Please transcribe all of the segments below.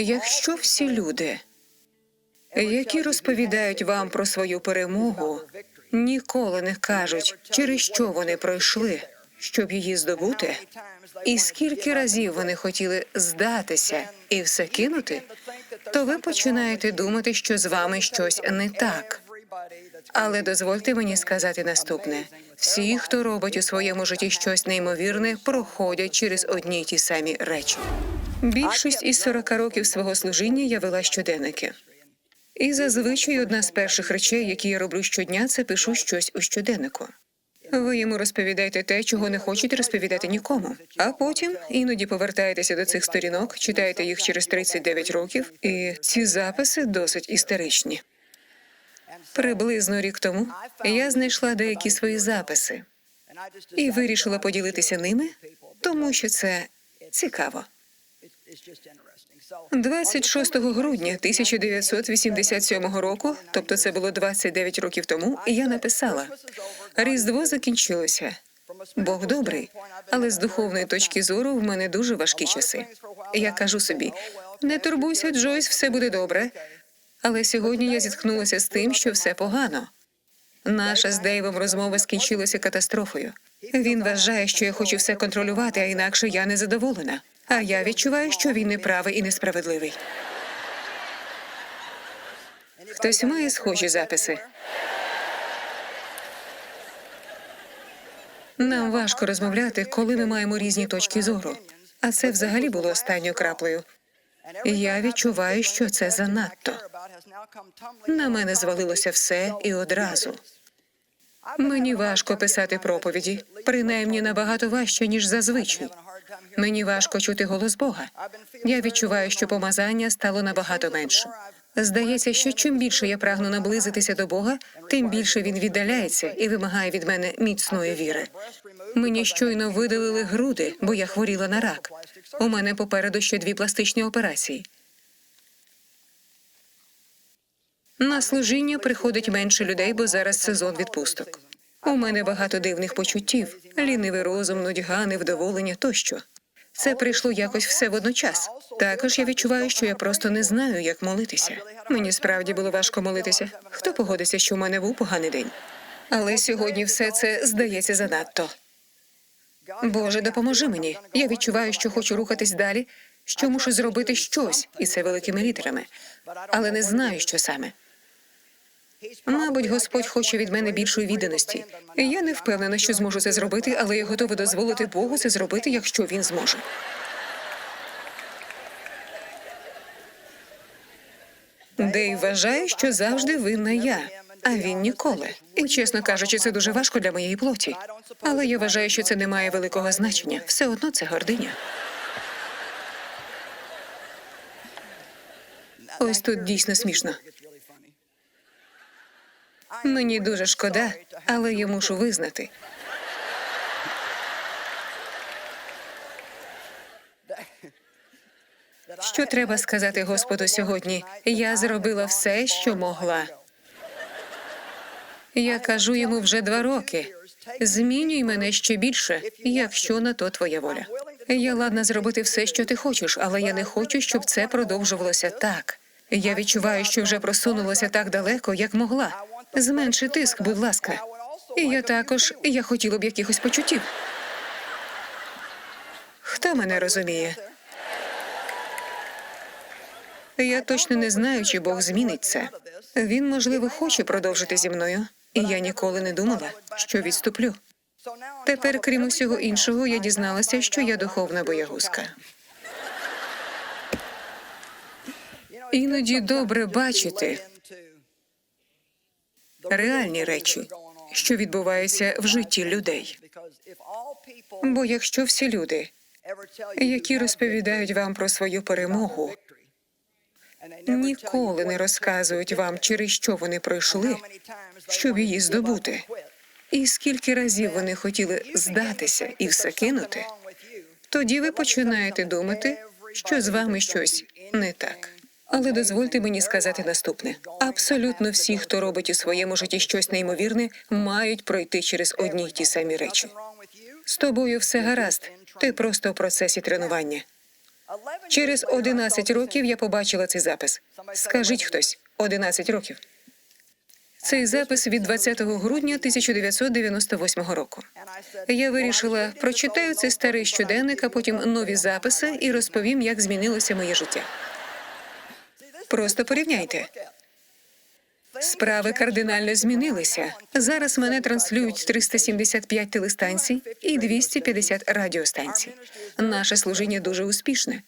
Якщо всі люди, які розповідають вам про свою перемогу, ніколи не кажуть, через що вони пройшли, щоб її здобути, і скільки разів вони хотіли здатися і все кинути, то ви починаєте думати, що з вами щось не так. Але дозвольте мені сказати наступне: всі, хто робить у своєму житті щось неймовірне, проходять через одні й ті самі речі. Більшість із 40 років свого служіння я вела щоденники. І зазвичай одна з перших речей, які я роблю щодня, це пишу щось у щоденнику. Ви йому розповідаєте те, чого не хочете розповідати нікому. А потім іноді повертаєтеся до цих сторінок, читаєте їх через 39 років, і ці записи досить істеричні. Приблизно рік тому я знайшла деякі свої записи і вирішила поділитися ними, тому що це цікаво. 26 грудня 1987 року, тобто це було 29 років тому, я написала: Різдво закінчилося. Бог добрий, але з духовної точки зору в мене дуже важкі часи. Я кажу собі: не турбуйся, Джойс, все буде добре. Але сьогодні я зіткнулася з тим, що все погано. Наша з Дейвом розмова скінчилася катастрофою. Він вважає, що я хочу все контролювати, а інакше я не задоволена. А я відчуваю, що він неправий і несправедливий. Хтось має схожі записи. Нам важко розмовляти, коли ми маємо різні точки зору. А це взагалі було останньою краплею. Я відчуваю, що це занадто. На мене звалилося все і одразу. Мені важко писати проповіді, принаймні набагато важче, ніж зазвичай. Мені важко чути голос Бога. Я відчуваю, що помазання стало набагато менше. Здається, що чим більше я прагну наблизитися до Бога, тим більше він віддаляється і вимагає від мене міцної віри. Мені щойно видалили груди, бо я хворіла на рак. У мене попереду ще дві пластичні операції. На служіння приходить менше людей, бо зараз сезон відпусток. У мене багато дивних почуттів: лінивий розум, нудьга, невдоволення тощо. Це прийшло якось все водночас. Також я відчуваю, що я просто не знаю, як молитися. Мені справді було важко молитися. Хто погодиться, що в мене був поганий день? Але сьогодні все це здається занадто. Боже, допоможи мені. Я відчуваю, що хочу рухатись далі, що мушу зробити щось, і це великими літерами, але не знаю, що саме. Мабуть, Господь хоче від мене більшої відданості. Я не впевнена, що зможу це зробити, але я готова дозволити Богу це зробити, якщо він зможе. Дей вважає, що завжди винна я, а він ніколи. І чесно кажучи, це дуже важко для моєї плоті. Але я вважаю, що це не має великого значення. Все одно це гординя. Ось тут дійсно смішно. Мені дуже шкода, але я мушу визнати. Що треба сказати Господу сьогодні? Я зробила все, що могла. Я кажу йому вже два роки. Змінюй мене ще більше, якщо на то твоя воля. Я ладна зробити все, що ти хочеш, але я не хочу, щоб це продовжувалося так. Я відчуваю, що вже просунулася так далеко, як могла. Зменши тиск, будь ласка. І я також я хотіла б якихось почуттів. Хто мене розуміє? Я точно не знаю, чи Бог змінить це. Він, можливо, хоче продовжити зі мною, і я ніколи не думала, що відступлю. Тепер, крім усього іншого, я дізналася, що я духовна боягузка. Іноді добре бачити реальні речі, що відбуваються в житті людей. Бо якщо всі люди, які розповідають вам про свою перемогу, ніколи не розказують вам, через що вони пройшли, щоб її здобути, і скільки разів вони хотіли здатися і все кинути, тоді ви починаєте думати, що з вами щось не так. Але дозвольте мені сказати наступне: абсолютно всі, хто робить у своєму житті щось неймовірне, мають пройти через одні й ті самі речі. З тобою все гаразд. Ти просто в процесі тренування. Через 11 років я побачила цей запис. Скажіть хтось, 11 років. Цей запис від 20 грудня 1998 року. Я вирішила, прочитаю цей старий щоденник, а потім нові записи і розповім, як змінилося моє життя. Просто порівняйте. Справи кардинально змінилися. Зараз мене транслюють 375 телестанцій і 250 радіостанцій. Наше служіння дуже успішне.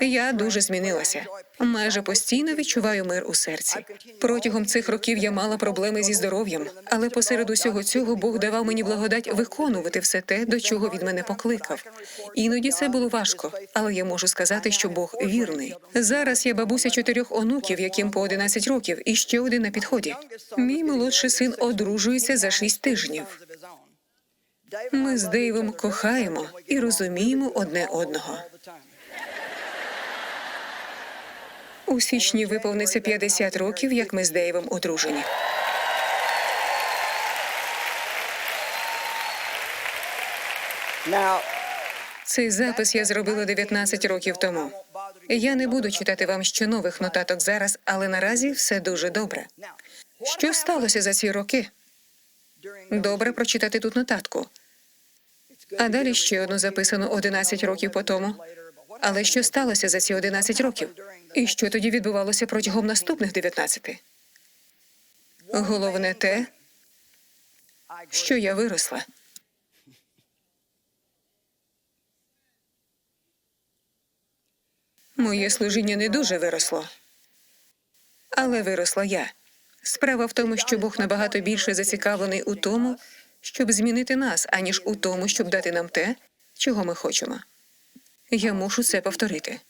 Я дуже змінилася. Майже постійно відчуваю мир у серці. Протягом цих років я мала проблеми зі здоров'ям, але посеред усього цього Бог давав мені благодать виконувати все те, до чого він мене покликав. Іноді це було важко, але я можу сказати, що Бог вірний. Зараз я бабуся чотирьох онуків, яким по 11 років, і ще один на підході. Мій молодший син одружується за шість тижнів. Ми з Дейвом кохаємо і розуміємо одне одного. У січні виповниться 50 років, як ми з Дейвом одружені. Цей запис я зробила 19 років тому. Я не буду читати вам ще нових нотаток зараз, але наразі все дуже добре. Що сталося за ці роки? Добре прочитати тут нотатку. А далі ще одну записану 11 років по тому. Але що сталося за ці 11 років? І що тоді відбувалося протягом наступних 19? Головне те, що я виросла. Моє служіння не дуже виросло. Але виросла я. Справа в тому, що Бог набагато більше зацікавлений у тому, щоб змінити нас, аніж у тому, щоб дати нам те, чого ми хочемо. Я мушу це повторити.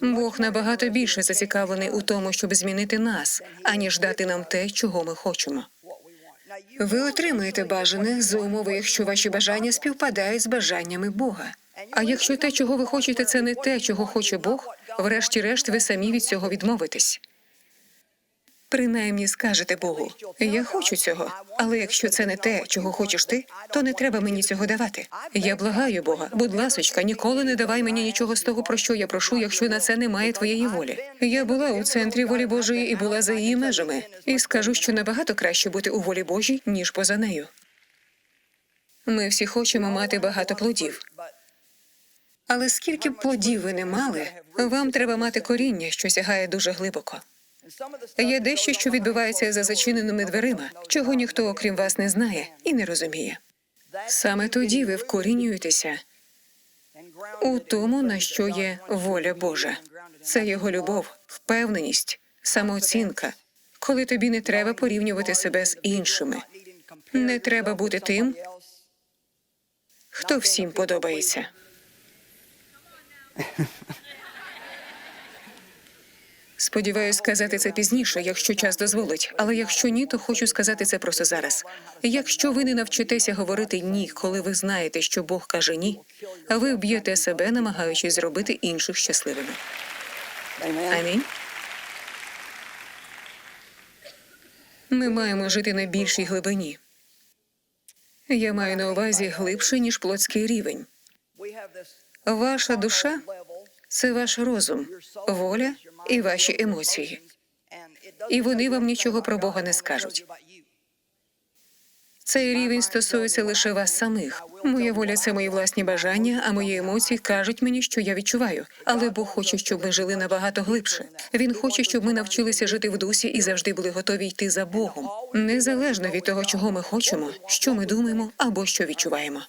Бог набагато більше зацікавлений у тому, щоб змінити нас, аніж дати нам те, чого ми хочемо. Ви отримаєте бажане за умови, якщо ваші бажання співпадають з бажаннями Бога. А якщо те, чого ви хочете, це не те, чого хоче Бог, врешті-решт ви самі від цього відмовитесь. Принаймні скажете Богу, я хочу цього, але якщо це не те, чого хочеш ти, то не треба мені цього давати. Я благаю Бога, будь ласочка, ніколи не давай мені нічого з того, про що я прошу, якщо на це немає твоєї волі. Я була у центрі волі Божої і була за її межами, і скажу, що набагато краще бути у волі Божій, ніж поза нею. Ми всі хочемо мати багато плодів. Але скільки б плодів ви не мали, вам треба мати коріння, що сягає дуже глибоко. Є дещо, що відбувається за зачиненими дверима, чого ніхто, окрім вас, не знає і не розуміє. Саме тоді ви вкорінюєтеся у тому, на що є воля Божа. Це його любов, впевненість, самооцінка, коли тобі не треба порівнювати себе з іншими. Не треба бути тим, хто всім подобається. Сподіваюсь сказати це пізніше, якщо час дозволить. Але якщо ні, то хочу сказати це просто зараз. Якщо ви не навчитеся говорити ні, коли ви знаєте, що Бог каже ні, а ви вб'єте себе, намагаючись зробити інших щасливими. Амінь. Ми маємо жити на більшій глибині. Я маю на увазі глибше, ніж плотський рівень. Ваша душа це ваш розум, воля і ваші емоції. І вони вам нічого про Бога не скажуть. Цей рівень стосується лише вас самих. Моя воля це мої власні бажання, а мої емоції кажуть мені, що я відчуваю. Але Бог хоче, щоб ми жили набагато глибше. Він хоче, щоб ми навчилися жити в дусі і завжди були готові йти за Богом, незалежно від того, чого ми хочемо, що ми думаємо або що відчуваємо.